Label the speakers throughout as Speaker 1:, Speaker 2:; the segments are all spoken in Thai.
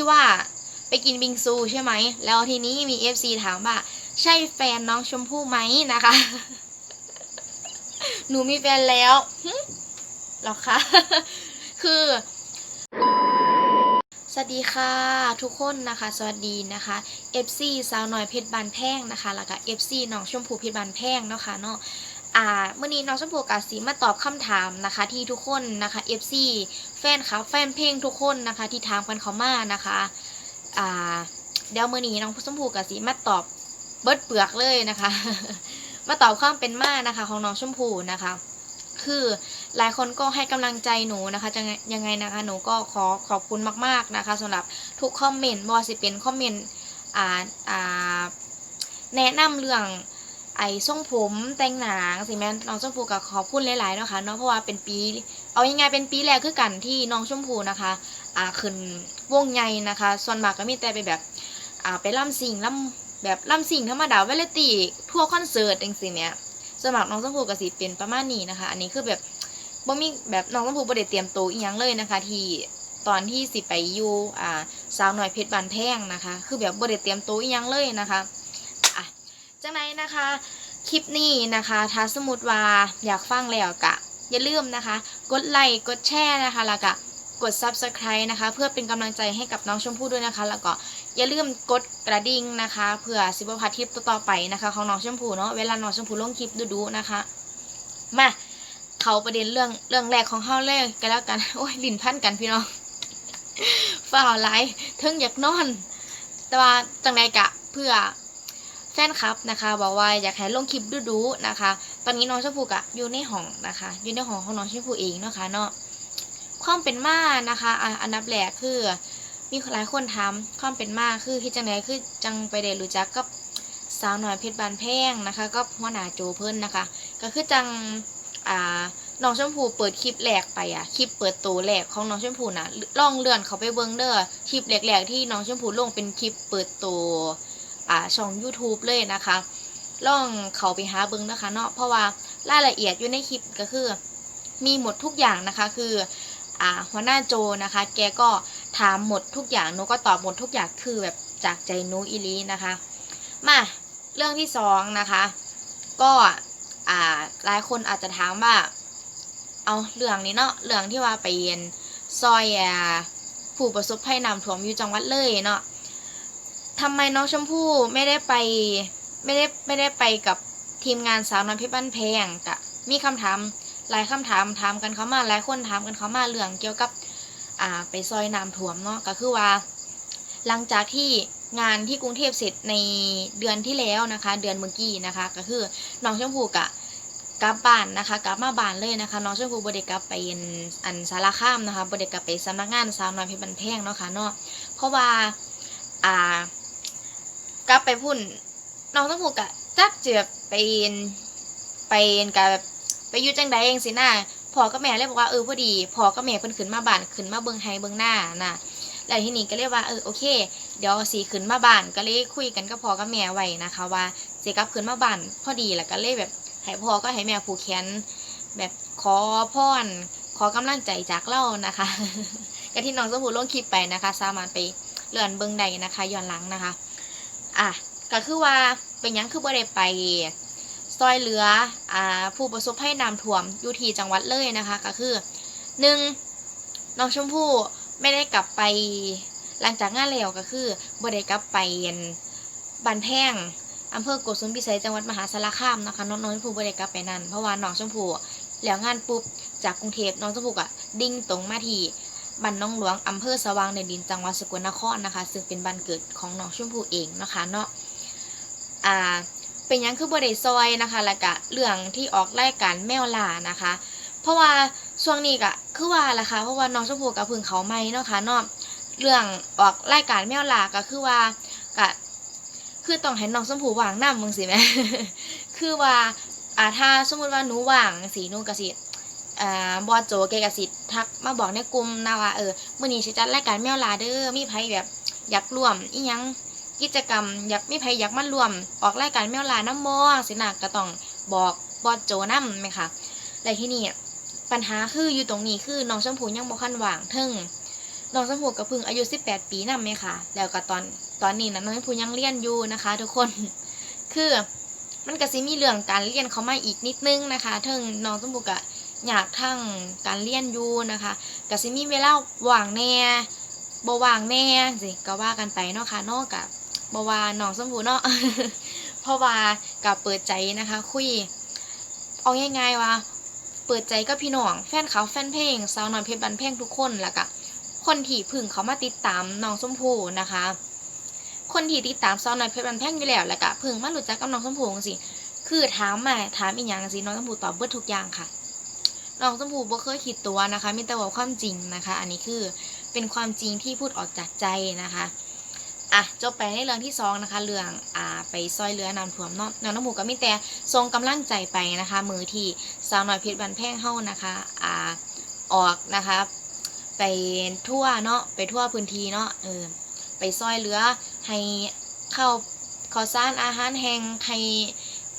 Speaker 1: ที่ว่าไปกินบิงซูใช่ไหม แล้วทีนี้มี FC ถามว่า ใช่แฟนน้องชมพู่ไหมนะคะ หนูมีแฟนแล้วหรอคะ คือสวัสดีค่ะทุกคนนะคะ สวัสดีนะคะ FC สาวหน่อยเพชรบานแพงนะคะ แล้วก็ FC น้องชมพูเพชรบานแพงเนาะค่ะเนาะ อ่าเมื่อนี้น้องชมพู่กาสีมาตอบคำถามนะคะ ที่ทุกคนนะคะ FC แฟนคลับแฟนเพลงทุกคนนะคะ ที่ถามกันเขามานะคะอ่าเดี๋ยวมื่อนี้น้องชมพู่กาสีมาตอบเบิดเปลือกเลยนะคะ มาตอบความเป็นมานะคะ ของน้องชมพู่นะคะ คือหลายคนก็ให้กำลังใจหนูนะคะจะยังไงนะคะ หนูก็ขอขอบคุณมาก ๆนะคะสำหรับทุกคอมเมนต์บอสิเป็นคอมเมนต์อ่าอ่าแนะนำเรื่อง ไอ้ทรงผมแต่งหนังสิแม่น้องชมพูกับขอบคุณหลายๆเนาะคะเนาะเพราะว่าเป็นปี เอายังไงเป็นปีแรกคือกันที่น้องชมพูนะคะอ่าขึ้นวงใหญ่นะคะ ส่วนมากก็มีแต่ไปแบบอ่าไปล่ำสิ่งล่ำแบบล่ำสิ่งธรรมดาเวลตีทั่วร์คอนเสิร์ตจังสิเนี่ยสมัครน้องชมพูกับสีเป็นประมาณนี้นะคะ อันนี้คือแบบบ่มีแบบน้องชมพูบ่ได้เตรียมตัวอีหยังเลยนะคะ ที่ตอนที่สิไปอยู่อ่าสาวหน่อยเพชรบานแพงนะคะ คือแบบบ่ได้เตรียมตัวอีหยังเลยนะคะ จังไหนนะคะ คลิปนี้นะคะ ถ้าสมมติว่าอยากฟังแล้วกะ อย่าลืมนะคะ กดไลค์กดแชร์นะคะแล้วก็กด subscribe นะคะ เพื่อเป็นกำลังใจให้กับน้องชมพู่ด้วยนะคะ แล้วก็อย่าลืมกดกระดิ่งนะคะเผื่อสิบพลาดคลิปต่อไปนะคะ ของน้องชมพู่เนาะเวลาน้องชมพู่ลงคลิปดูๆนะคะ มาเขาประเด็นเรื่องเรื่องแรกของเฮาเลยกันแล้วกันโอ้ยลิ้นพันกันพี่น้องฝ่าวไลเทิงอยากนอน แต่ว่าจังใดกะเพื่อ ฟนคลับนะคะบอกว่าอยากให้ลงคลิปดูๆนะคะ ตอนนี้น้องชมพู่กะอยู่ในห้องนะคะ อยู่ในห้องของน้องชมพู่เองนะคะเนาะความเป็นมานะคะอะอันดับแรกคือ มีหลายคนถามความเป็นมาคือที่จังไดคือจังไปได้รู้จักกับสาวหน่อยเพชรบานแพงนะคะ ก็หัวหน้าโจเพิ่นนะคะ ก็คือจังอ่าน้องชมพูเปิดคลิปแรกไปอะคลิปเปิดตัวแรกของน้องชมพูนะล่องเลื่อนเขาไปเบิ่งเด้อคลิปแรกๆที่น้องชมพูลงเป็นคลิปเปิดตัว อ่าช่อง YouTube เลยนะคะลองเขาไปหาเบิ่งนะคะเนาะเพราะว่ารายละเอียดอยู่ในคลิปก็คือ มีหมดทุกอย่างนะคะคืออ่าหัวหน้าโจนะคะ แกก็ถามหมดทุกอย่างหนูก็ตอบหมดทุกอย่างคือแบบจากใจหนูอีลีนะคะ มาเรื่องที่สองนะคะ ก็อ่าหลายคนอาจจะถามว่า เอาเรื่องนี้เนาะเรื่องที่ว่าไปเรียนซอยอ่าผู้ประสบภัยน้ำท่วมอยู่จังหวัดเลยเนาะ ทำไมน้องชมพู่ไม่ได้ไปไม่ได้ไม่ได้ไปกับทีมงานสาวน้อยเพชรบ้านแพงกะมีคำถามหลายคำถามถามกันเข้ามาหลายคนถามกันเข้ามาเรื่องเกี่ยวกับอ่าไปซอยน้ำท่วมเนาะก็คือว่า หลังจากที่งานที่กรุงเทพเสร็จในเดือนที่แล้วนะคะ เดือนเมื่อกี้นะคะ ก็คือน้องชมพู่กะกลับบ้านนะคะกลับมาบ้านเลยนะคะน้องชมพู่บไดกลับไปอันสารคามนะคะบไดกลับไปสำนักงานสาวน้อยเพชรบันแพงเนาะค่ะเนาะเพราะว่าอ่า กลับไปพุ่นน้องชมพูกะจักเจือบไปไปกับแบบไปอยู่จังใดเองสินะพ่อกับแม่เลยบอกว่าเออพอดีพ่อกับแม่เพิ่นขึ้นมาบ้านขึ้นมาเบิ่งไฮเบิ่งหน้าน่ะแล้วทีนี้ก็เลยกว่าเออโอเค เดี๋ยวสีขึ้นมาบ้านก็เลยคุยกันกับพ่อกับแม่ไว้นะคะว่าสิกลับขึ้นมาบ้านพอดีแล้วก็เลยแบบให้พ่อก็ให้แม่ผูกแขนแบบขอพรขอกำลังใจจากเรานะคะก็ที่น้องสมูลงคลิปไปนะคะ สามารถไปเลื่อนเบิ้งใดนะคะย้อนหลังนะคะ อะก็คือว่าเป็นยังคือบ่ได้ไปซอยเหลืออ่าผู้ประสบภัยน้ำท่วมอยู่ที่จังหวัดเลยนะคะ ก็คือหนึ่งน้องชมพู่ไม่ได้กลับไปหลังจากงานแล้วก็คือบ่ได้กลับไปบ้านแพงอำเภอโกสุมพิสัยจังหวัดมหาสารคามนะคะน้องน้องชมพูบ่ได้กลับไปนั่นเพราะว่าน้องชมพู่แล้วงานปุ๊บจากกรุงเทพน้องชมพู่ก็ดิ่งตรงมาที่ บ้านน้องหลวงอำเภอสว่างในดินจังหวัดสกลนครนะคะ ซึ่งเป็นบ้านเกิดของน้องชมพู่เองนะคะเนาะอ่าเป็นยังคือบ่ได้ซอยนะคะแล้วก็เรื่องที่ออกรายการแมวล่านะคะ เพราะว่าช่วงนี้ก็คือว่าล่ะค่ะเพราะว่าน้องชมพู่กับพึ่งเขาไม่เนาะค่ะเนาะเรื่องออกรายการแมวลาก็คือว่าก็คือต้องให้น้องชมพู่วางน้ำมึงสิแม่คือว่าอ่าถ้าสมมติว่าหนูว่างสีนูกระสิ อ่าบอโจเกกสิทธักมาบอกในกลุ่มนะว่าเออมื้อนี้สิจัดรายการแมวลาเด้อมีไผแบบอยากร่วมอีหยังกิจกรรม อยากมีไผอยากมาร่วม ออกรายการแมวลาน้ำมองสินะก็ต้องบอกบอโจนำไหมคะและที่นี่ปัญหาคืออยู่ตรงนี้คือน้องชมพูยังบ่คันว่างทึงน้องชมพู่กับเพึ่งอายุ 18 ปีนำไหมค่ะ แล้วก็ตอนตอนนี้นะน้องชมพู่ยังเรียนอยู่นะคะ ทุกคนคือมันก็สิมีเรื่องการเรียนเขามาอีกนิดนึงนะคะถึงน้องชมพู่ก็ อยากทั้งการเรียนอยู่นะคะก็สิมีเวลาว่างแน่บ่ว่างแน่สิก็ว่ากันไปเนาะค่ะนอกกับบ่ว่าน้องชมพูเนาะเพราะว่ากับเปิดใจนะคะ คุยเอาง่ายๆว่า เปิดใจกับพี่น้องแฟนเขาแฟนเพลงสาวน้อยเพชรบันเพลงทุกคนแล้วก็คนที่พึ่งเขามาติดตามน้องชมพูนะคะ คนที่ติดตามสาวน้อยเพชรบันเพลงอยู่แล้วแล้วก็เพึ่งมารู้จักกับน้องชมพู่จังซี่คือถามมาถามอีหยังจังซี่น้องชมพูตอบเบิดทุกอย่างค่ะ น้องชมพู่บ่เคยคิดตัวนะคะ มีแต่ว่าความจริงนะคะ อันนี้คือเป็นความจริงที่พูดออกจากใจนะคะอะจบไปในเรื่องที่สองนะคะ เรื่องอ่าไปซอยเรือน้ำท่วมเนาะน้องน้ำหมูก็มีแต่ส่งกำลังใจไปนะคะ มือที่สาวน้อยเพชรบันแพ่งเฮ้านะคะอ่าออกนะคะ ไปทั่วเนาะไปทั่วพื้นที่เนาะเออไปซอยเรือให้เข้าข้าวสารอาหารแห้งให้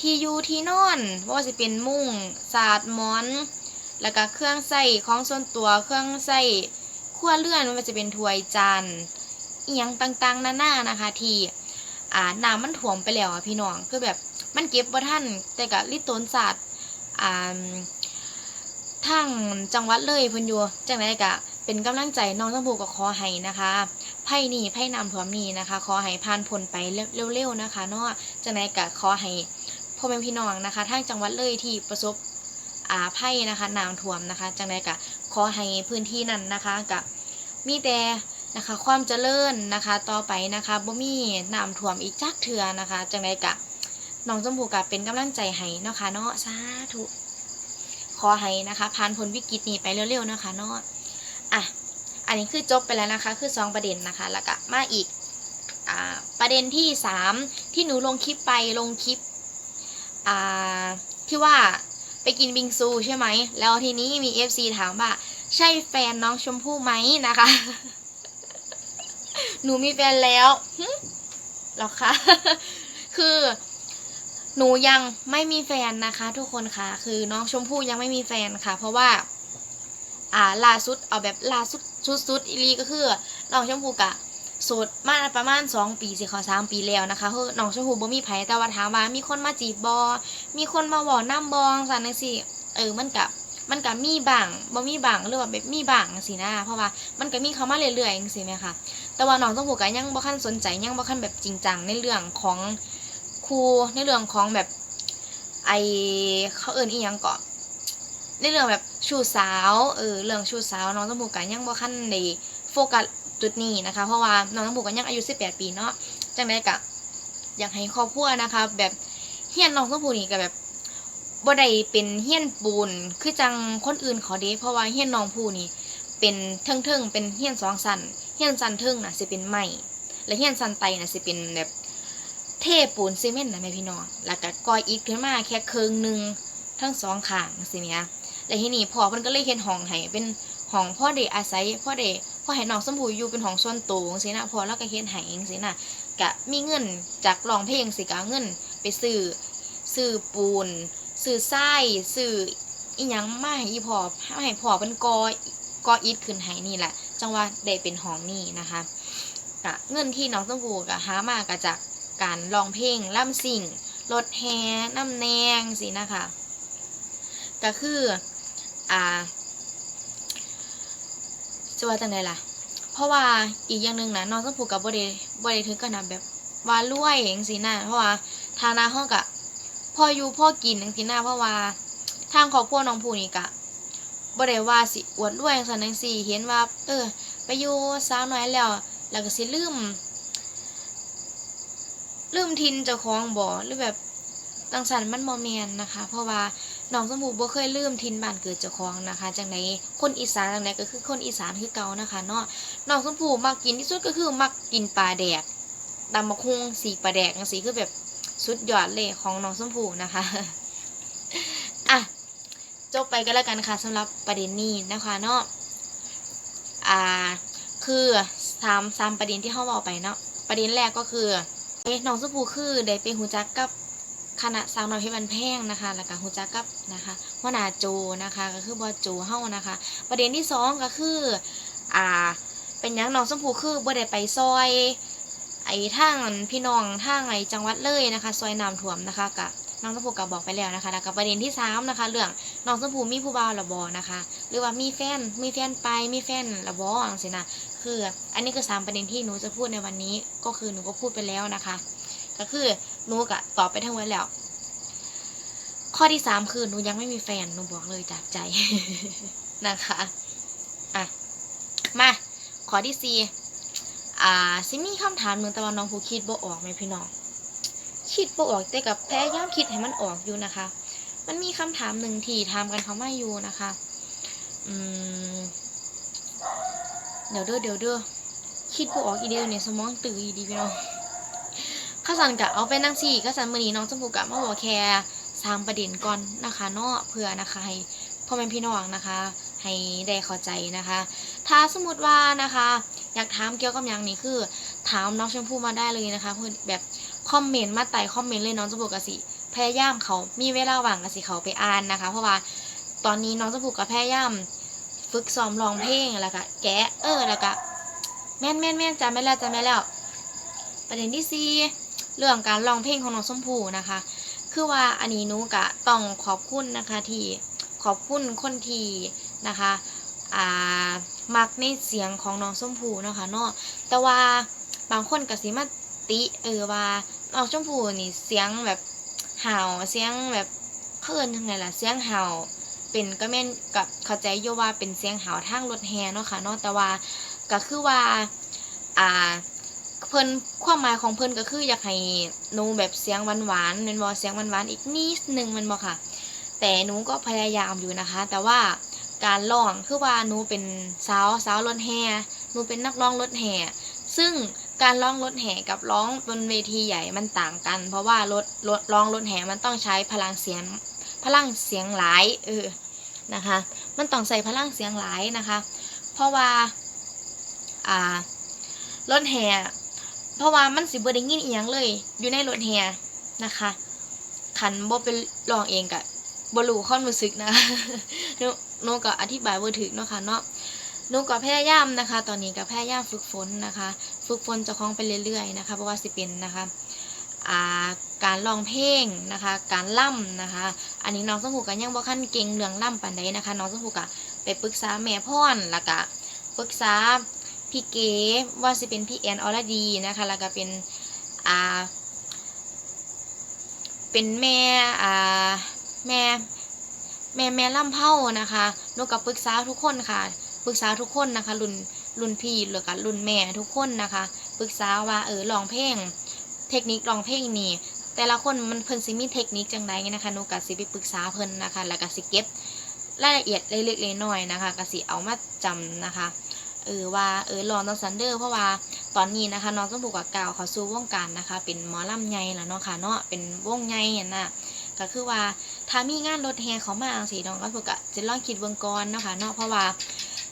Speaker 1: ที่อยู่ที่นอนว่าสิเป็นมุ้งสาดหมอน แล้วก็เครื่องใส่ของส่วนตัวเครื่องใส่ครัวเรือนม่ว่าจะเป็นถ้วยจานเอียงต่างๆนานานะคะ ที่อ่าน้ำมันถ่วมไปแล้วอะพี่น้องคือแบบมันเก็บบ่ทันแต่ก็ลิตรนศาสตร์อ่าทางจังหวัดเลยเพิ่นอยู่จังไดก็เป็นกำลังใจน้องชมพู่ก็ขอให้นะคะไพ่นี่ไพ่นำท่วมนี่นะคะขอให้ผ่านพ้นไปเร็วๆนะคะเนาะจังไดก็ขอให้พ่อแม่พี่น้องนะคะทางจังหวัดเลยที่ประสบ อาภัยนะคะน้ำท่วมนะคะจังใดกะขอให้พื้นที่นั้นนะคะกับมีแต่นะคะความเจริญนะคะต่อไปนะคะบ่มีน้ำท่วมอีกจักเถื่อนะคะจังใดกะน้องชมพู่กะเป็นกำลังใจให้นะคะเนาะสาธุขอให้นะคะผ่านพ้นวิกฤตนี้ไปเร็วๆนะคะเนาะอะอันนี้คือจบไปแล้วนะคะ คือสองประเด็นนะคะ แล้วก็มาอีกอ่าประเด็นที่สามที่หนูลงคลิปไปลงคลิปอ่าที่ว่า ไปกินบิงซูใช่ไหม แล้วทีนี้มี FC ถามว่า ใช่แฟนน้องชมพู่ไหมนะคะ หนูมีแฟนแล้วหรอคะคือหนูยังไม่มีแฟนนะคะ ทุกคนค่ะ คือน้องชมพู่ยังไม่มีแฟนค่ะ เพราะว่า อ่าล่าสุดเอาแบบล่าสุดสุดๆอีลีก็คือน้องชมพู่กะ สุดมาประมาณสองปีสิขอสามปีแล้วนะคะคือน้องชมพู่บ่มีไผแต่ว่าถามว่ามีคนมาจีบบอมีคนมาบอกน้ำบองสันนังสิเออมันกับมันกับมีบางบ่มีบางหรือว่าแบบมีบางสินะเพราะว่ามันก็มีเขามาเรื่อยๆจังซี่แม่ค่ะแต่ว่าน้องต้องผูกกันยังบ่คันสนใจยังบ่คันแบบจริงจังในเรื่องของครูในเรื่องของแบบไอเขาเอินอีหยังเกาะในเรื่องแบบชูสาวเออเรื่องชูสาวน้องต้องผูกกันยังบ่คันในโฟกัส จุดนี้นะคะ เพราะว่าน้องต้องผูกกันยังอายุ 18 ปีเนาะจังได๋ก็อยากให้ครอบครัวนะคะ แบบเฮียนน้องชมพู่นี่ก็แบบบ่ได้เป็นเฮียนปูนคือจังคนอื่นเขาเด้เพราะว่าเฮียนน้องผู้นี่เป็นเทิงๆเป็นเฮียนสองสันเฮียนสันเทิงน่ะสิเป็นไม้และเฮียนสันไตน่ะสิเป็นแบบเทปูนซีเมนต์นะแม่พี่น้อง แล้วก็ก่ออิฐขึ้นมาแค่ครึ่งหนึ่งทั้งสองข้างสิเนี่ยแล้วทีนี้พ่อเพิ่นก็เลยเฮ็ดห้องให้เป็นห้องพ่อได้อาศัยพ่อได้พ่ อให้น้องชมพู่อยู่เป็นห้องส่วนตัวจังซี่นะพอแล้วก็เฮ็ดให้จังซี่นะกะมีเงินจากร้องเพลงสิกะเงิน ไปซื้อซื้อปูนซื้อทรายซื้ออีหยังมาให้อีพอให้พอเป็นกอกออิฐขึ้นให้นี่แหละ จังว่าได้เป็นห้องนี่นะคะกะเงินที่น้องต้องผูกะหามากะจากการร้องเพลงล่ำสิ่งรถแฮน้ำแนงสินะคะก็คืออ่า จะว่าจังไดล่ะ เพราะว่าอีกอย่างหนึ่งนะน้องต้องผูกกับบริบริถึงกันนะแบบว่ารวยอย่างสินะเพราะว่าทานาห้องกะพ่ออยู่พ่อกินอย่างสินะเพราะว่าทางครอบครัวน้องผู้นี่กะบริว่าสิอวดรวยสันนังสี่เห็นว่า เออ ไปอยู่สาวน้อยแล้ว แล้วก็สิลืมลืมทินเจ้าของบ่หรือแบบตังสันมันโมเมนนะคะ เพราะว่า น้องสมบูบ่เคยลืมทินบ้านเกิดเจ้าของนะคะจังไหนคนอีสานจังไหนก็คือคนอีสานคือเก่านะคะเนาะน้องชมพู่มักกินที่สุดก็คือมักกินปลาแดกตำมะคุงสีปลาแดกจังสีคือแบบสุดยอดเลยของน้องชมพู่นะคะอะจบไปก็แล้วกันค่ะสำหรับประเด็นนี้นะคะเนาะอ่าคือสามสามประเด็นที่เขาบอกไปเนาะประเด็นแรกก็คือเอ๊ะน้องชมพู่คือได้ไปหูจักกับ คณะสาวน้อยเพชรบันแพงนะคะ แล้วก็หูจักกับนะคะหัวหน้าโจนะคะ ก็คือบอโจเฮานะคะ ประเด็นที่สองก็คืออ่าเป็นยังน้องชมพู่คือบ่ได้ไปซอยไอ้ทางพี่น้องทางไอ้จังหวัดเลยนะคะซอยน้ำท่วมนะคะกะน้องชมพู่ก็บอกไปแล้วนะคะแล้วก็ประเด็นที่สามนะคะเรื่องน้องชมพู่มีผู้บ่าวรือบ่นะคะ หรือว่ามีแฟนมีแฟนไปมีแฟนรือบ่จังซี่นะคืออันนี้คือสามประเด็นที่หนูจะพูดในวันนี้ก็คือหนูก็พูดไปแล้วนะคะ ก็คือ หนูกะตอบไปทั้งหมดแล้ว ข้อที่สามคือหนูยังไม่มีแฟนหนูบอกเลยจากใจนะคะอะมาข้อที่สี่อ่าซิมีคำถามหนึ่งแต่ว่าน้องผู้คิดบ่ออกไหมพี่น้องคิดบ่ออกแต่กับพยายามคิดให้มันออกอยู่นะคะ มันมีคำถามหนึ่งที่ถามกันเขามาอยู่นะคะอืมเดี๋ยวเด้อเดี๋ยวเด้อคิดบ่ออกอีเดียวเนี่ยสมองตื่นอีดีพี่น้อง ข้าสันกะเอาไปนั่งสี่ข้าสันมือนี้น้องจมูกกะมาบอกแค่สร้ามประเด็นก่อนนะคะเนาะเพื่อนะคะให้พ่อแม่พี่น้องนะคะ ให้ได้เข้าใจนะคะ ถ้าสมมติว่านะคะ อยากถามเกี่ยวกับอย่างนี้คือ ถามน้องชมพู่มาได้เลยนะคะเพื่อแบบคอมเมนต์มาไต่คอมเมนต์เลยน้องจมูกกะสิพยายามเขามีเวลาว่างกะสิเขาไปอ่านนะคะ เพราะว่าตอนนี้น้องจมูกกะพยายามฝึกซ้อมร้องเพลงแล้วก็แกะเออแล้วก็แม่นแม่นแม่นจำไม่แล้วจำไม่แล้ว ประเด็นที่สี่ เรื่องการร้องเพลงของน้องส้มผูนะคะ คือว่าอันนี้นูกะต้องขอบคุณนะคะที่ขอบคุณคนที่นะคะอ่ามักในเสียงของน้องส้มผูเนาะคะเนาะแต่ว่าบางคนก็สิมาติเออว่าน้องส้มผูนี่เสียงแบบเห่าเสียงแบบเคินยังไงล่ะเสียงเห่าเป็นก็แม่นกับเข้าใจอยู่ว่าเป็นเสียงเห่าทางรถแฮเนาะค่ะเนาะแต่ว่าก็คือว่าอ่า เพิ่นความหมายของเพิ่นก็คืออยากให้หนูแบบเสียงหวานๆแม่นบ่เสียงหวานๆอีกนิดนึงแม่นบ่ค่ะ แต่หนูก็พยายามอยู่นะคะ แต่ว่าการร้องคือว่าหนูเป็นสาวสาวรถแห่หนูเป็นนักร้องรถแห่ซึ่งการร้องรถแห่กับร้องบนเวทีใหญ่มันต่างกัน เพราะว่ารถรถร้องรถแห่มันต้องใช้พลังเสียงพลังเสียงหลายเออนะคะ มันต้องใส่พลังเสียงหลายนะคะ เพราะว่าอ่ารถแห่ เพราะว่ามันสิบ่ได้ยินอีหยังเลย อยู่ในรถแห่นะคะขันบ่เป็นร้องเองกะบ่รู้ความรู้สึกนะนูหนูก็อธิบายบ่ถึกเนาะค่ะเนาะหนูก็พยายามนะคะ ตอนนี้ก็พยายามฝึกฝนนะคะ ฝึกฝนเจ้าของไปเรื่อยๆนะคะเพราะว่าสิเป็นนะคะาการร้องเพลงนะคะ การล่ำนะคะ อันนี้น้องสมผูกกันยังบ่ขั้นเก่งเรื่องล่ำปานใดนะคะ น้องสมผูกะไปปรึกษาแม่พ่อนแล้วก็ปรึกษา พี่เก๋ว่าสิเป็นพี่แอนอรดีนะคะแล้วก็เป็นอ่าเป็นแม่อ่าแม่แม่แม่ล่ำเผานะคะนูกับปรึกษาทุกคนค่ะปรึกษาทุกคนนะคะรุ่นรุ่นพี่หรือกับรุ่นแม่ทุกคนนะคะปรึกษาว่าเออร้องเพลงเทคนิคร้องเพลงนี่แต่ละคนมันเพิ่นสิมีเทคนิคจังไดนะคะนูก็สิไปปรึกษาเพิ่นนะคะ แล้วก็สิเก็บรายละเอียดเล็กๆน้อยๆนะคะก็สิเอามาจำนะคะ เออว่าเออลองต้องซันเดอร์ เพราะว่าตอนนี้นะคะน้องต้องผูกกับกาวเขาสู่วงการนะคะ เป็นหมอลำใหญ่แล้วเนาะค่ะเนาะเป็นวงใหญ่น่ะก็คือว่าถ้ามีงานรถแห่เขามาจังซี่น้องก็ผูกกะจะลองคิดเบิ่งก่อนเนาะค่ะเนาะเพราะว่า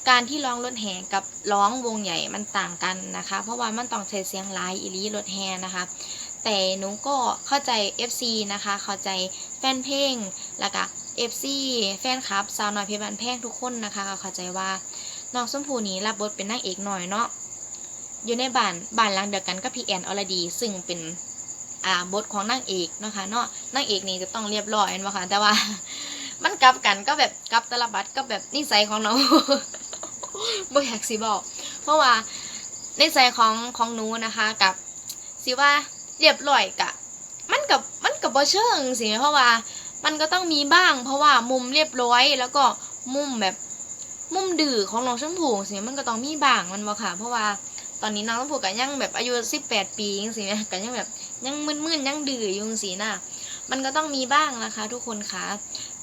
Speaker 1: การที่ร้องรถแห่กับร้องวงใหญ่มันต่างกันนะคะ เพราะว่ามันต้องใช้เสียงหลายอีลีรถแห่นะคะ แต่หนูก็เข้าใจ FC นะคะ เข้าใจแฟนเพลงแล้วก็ FC แฟนคลับสาวน้อยเพชรบันแพงทุกคนนะคะก็เข้าใจว่า น้องส้มผูนี้รับบทเป็นนางเอกหน่อยเนาะอยู่ในบ้านบ้านหลังเดียวกันกับพี่แอนอรดี ซึ่งเป็นอ่าบทของนางเอกนะคะเนาะนางเอกนี่จะต้องเรียบร้อยนะคะแต่ว่า มันกลับกันก็แบบกลับตลบัดก็แบบนิสัยของน้องบ่อยากสิบอก เพราะว่านิสัยของของหนูนะคะกับสิว่าเรียบร้อยกะ มันกับมันกับบ่เชิงสิเพราะว่า มันก็ต้องมีบ้าง เพราะว่ามุมเรียบร้อยแล้วก็มุมแบบ มุมดื้อของน้องชมพูสิมันก็ต้องมีบ้างมันบ่ค่ะ เพราะว่าตอนนี้น้องชมพูก็ยังแบบอายุ18 ปีจังซี่แหมก็ยังแบบยังมึนๆยังดื้ออยู่จังซี่นะมันก็ต้องมีบ้างนะคะ ทุกคนค่ะ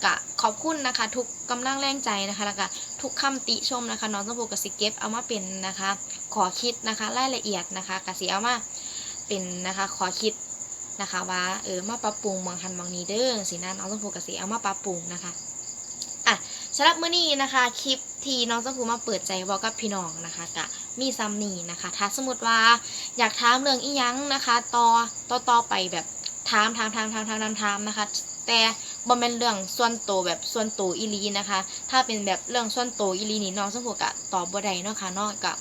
Speaker 1: กะขอบคุณนะคะ ทุกกำลังแรงใจนะคะแล้วก็ทุกคำติชมนะคะ น้องชมพูก็สิเก็บเอามาเป็นนะคะ ขอคิดนะคะรายละเอียดนะคะกสิเอามาเป็นนะคะขอคิดนะคะว่าเออมาปรับปรุงบางทันบางนี้เด้อสินะน้องชมพูกสิเอามาปรับปรุงนะคะอะสำหรับมื้อนี้นะคะคลิป ที่น้องชมพูมาเปิดใจบอกกับพี่น้องนะคะกะมีซัมนี่นะคะ ถ้าสมมติว่าอยากถามเรื่องอีหยังนะคะต่อต่อต่อไปแบบถามถามถามถามถามถามถามนะคะ แต่บ่เป็นเรื่องส่วนตัวแบบส่วนตัวอีลีนะคะ ถ้าเป็นแบบเรื่องส่วนตัวอีลีนี่น้องชมพูกะตอบบ่ได้เนาะค่ะเนาะกะ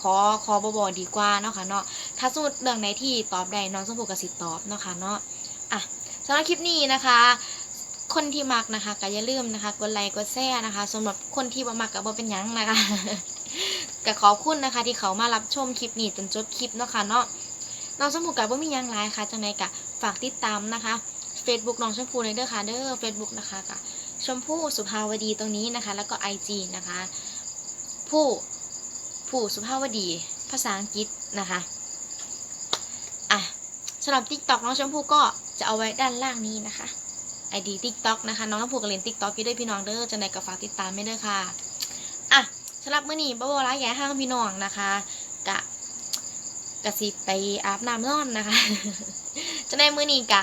Speaker 1: ขอขอบอบอดีกว่าเนาะค่ะเนาะถ้าสมมติเรื่องไหนที่ตอบได้น้องชมพูก็สิตอบเนาะค่ะเนาะอะสำหรับคลิปนี้นะคะ คนที่มักนะคะก็อย่าลืมนะคะกดไลค์กดแชร์นะคะสำหรับคนที่บ่มักก็บ่เป็นหยังนะคะก็ขอบคุณนะคะ ที่เขามารับชมคลิปนี้จนจบคลิปเนาะค่ะเนาะน้องชมพูก็บ่มียังหลค่ะจังไดก็ฝากติดตามนะคะ Facebook น้องชมพู่ในเด้อค่ะเด้อ Facebook นะคะก็ชมพู่สุภาวดีตรงนี้นะคะ แล้วก็ IG นะคะ ผู้ผู้สุภาวดี ภาษาอังกฤษนะคะอะสำหรับ TikTok น้องชมพู่ก็จะเอาไว้ด้านล่างนี้นะคะ ID TikTok นะคะ น้องชมพู่ก็เลน TikTok อยู่ด้วยพี่น้องเด้อจังใดก็ฝากติดตามไม่เด้อค่ะอะสำหรับมื้อนี้บ่บ่ร้ายแย่ห้างพี่น้องนะคะกะกะสิไปอาบน้ำนอนนะคะจังใดมื้อนี้กะ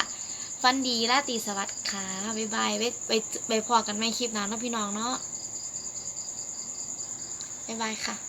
Speaker 1: ฟันดีราตรีสวัสดิ์ค่ะบ๊ายบายไว้ไปไปพอกันใหม่คลิปหน้าเนาะพี่น้องเนาะบ๊ายบายค่ะ